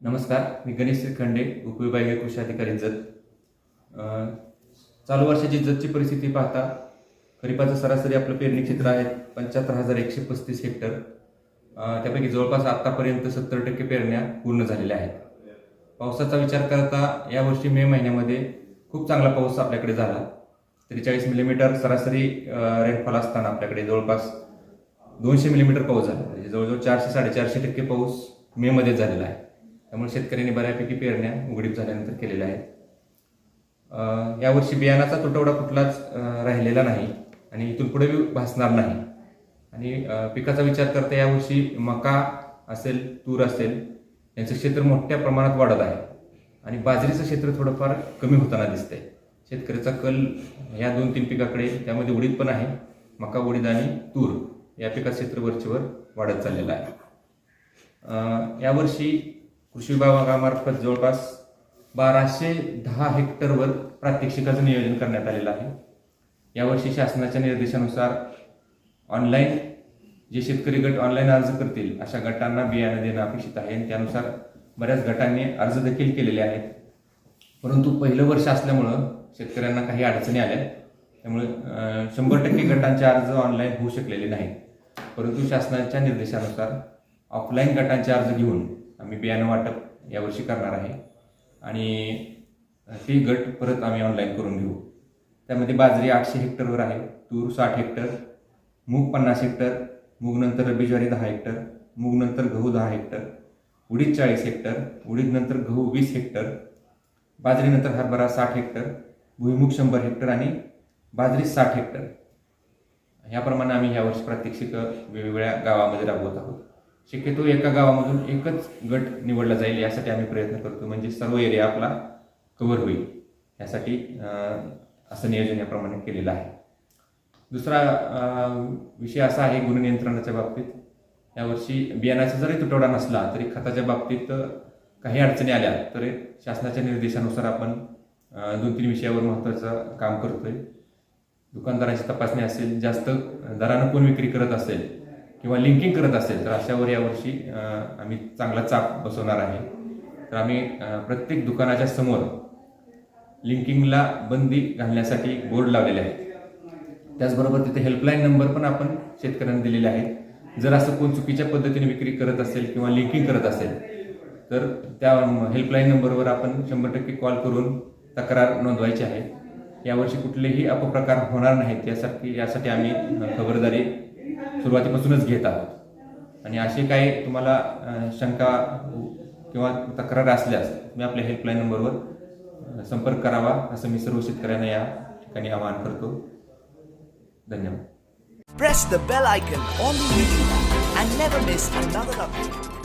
नमस्कार मी गणेश खंडे उपविभागीय कृषी अधिकारी जत. चालू वर्षाची जतची परिस्थिती पाहता खरीपाचं सरासरी आपलं पेरणी क्षेत्र आहे पंच्याहत्तर हजार एकशे पस्तीस हेक्टर. त्यापैकी जवळपास आत्तापर्यंत सत्तर टक्के पेरण्या पूर्ण झालेल्या आहेत. पावसाचा विचार करता यावर्षी मे महिन्यामध्ये खूप चांगला पाऊस आपल्याकडे झाला. त्रेचाळीस मिलीमीटर सरासरी रेनफॉल असताना आपल्याकडे जवळपास दोनशे मिलीमीटर पाऊस झाला. म्हणजे जवळजवळ चारशे साडेचारशे टक्के पाऊस मे मध्ये झालेला आहे. त्यामुळे शेतकऱ्यांनी बऱ्यापैकी पेरण्या उघडीप झाल्यानंतर केलेल्या आहेत. यावर्षी बियाणाचा तुटवडा कुठलाच राहिलेला नाही आणि इथून पुढे बी भासणार नाही. आणि पिकाचा विचार करता यावर्षी मका असेल तूर असेल यांचं क्षेत्र मोठ्या प्रमाणात वाढत आहे. आणि बाजरीचं क्षेत्र थोडंफार कमी होताना दिसतंय. शेतकऱ्याचा कल या दोन तीन पिकाकडे त्यामध्ये उडीद पण आहे. मका उडीद आणि तूर या पिकाचं क्षेत्र वरचेवर वाढत चाललेलं आहे. यावर्षी कृषी विभागामार्फत जवळपास बाराशे दहा हेक्टरवर प्रात्यक्षिकाचं नियोजन करण्यात आलेलं आहे. यावर्षी शासनाच्या निर्देशानुसार ऑनलाईन जे शेतकरी गट ऑनलाईन अर्ज करतील अशा गटांना बियाणं देणं अपेक्षित आहे आणि त्यानुसार बऱ्याच गटांनी अर्ज देखील केलेले आहेत. परंतु पहिलं वर्ष असल्यामुळं शेतकऱ्यांना काही अडचणी आल्या त्यामुळे शंभर टक्के गटांचे अर्ज ऑनलाईन होऊ शकलेले नाहीत. परंतु शासनाच्या निर्देशानुसार ऑफलाईन गटांचे अर्ज घेऊन आम्ही बियाणं वाटप यावर्षी करणार आहे. आणि ते गट परत आम्ही ऑनलाईन करून घेऊ. त्यामध्ये बाजरी आठशे हेक्टरवर आहे तूर साठ हेक्टर मूग पन्नास हेक्टर मूग नंतर रब्बी ज्वारी दहा हेक्टर मूग नंतर गहू दहा हेक्टर उडीद चाळीस हेक्टर उडीद नंतर गहू वीस हेक्टर बाजरीनंतर हरभरा साठ हेक्टर भुईमुग शंभर हेक्टर आणि बाजरी साठ हेक्टर. ह्याप्रमाणे आम्ही यावर्षी प्रात्यक्षिक वेगवेगळ्या गावामध्ये राबवत आहोत. शक्यतो एका गावामधून एकच गट निवडला जाईल यासाठी आम्ही प्रयत्न करतो. म्हणजे सर्व एरिया आपला कव्हर होईल. यासाठी असं नियोजन याप्रमाणे केलेलं आहे. दुसरा विषय असा आहे गुणनियंत्रणाच्या बाबतीत. यावर्षी बियाणाचा जरी तुटवडा नसला तरी खताच्या बाबतीत काही अडचणी आल्या तर शासनाच्या निर्देशानुसार आपण दोन तीन विषयावर महत्त्वाचं काम करतोय. दुकानदारांची तपासणी असेल जास्त दरानं कोण विक्री करत असेल किंवा लिंकिंग करत असेल तर अशावर यावर्षी आम्ही चांगला चाप बसवणार आहे. तर आम्ही प्रत्येक दुकानाच्या समोर लिंकिंगला बंदी घालण्यासाठी बोर्ड लावलेले आहेत. त्याचबरोबर तिथे हेल्पलाईन नंबर पण आपण शेतकऱ्यांना दिलेले आहेत. जर असं कोण चुकीच्या पद्धतीने विक्री करत असेल किंवा लिंकिंग करत असेल तर त्या हेल्पलाईन नंबरवर आपण शंभर टक्के कॉल करून तक्रार नोंदवायची आहे. यावर्षी कुठलेही अपप्रकार होणार नाहीत यासाठी यासाठी आम्ही खबरदारी सुरुवातीपासूनच घेत आहोत. आणि असे काही तुम्हाला शंका किंवा तक्रार असल्यास तुम्ही आपल्या हेल्पलाईन नंबरवर संपर्क करावा असं मी सर्व शेतकऱ्यांना या ठिकाणी आवाहन करतो. धन्यवाद. Press the bell icon on the YouTube and never miss another update.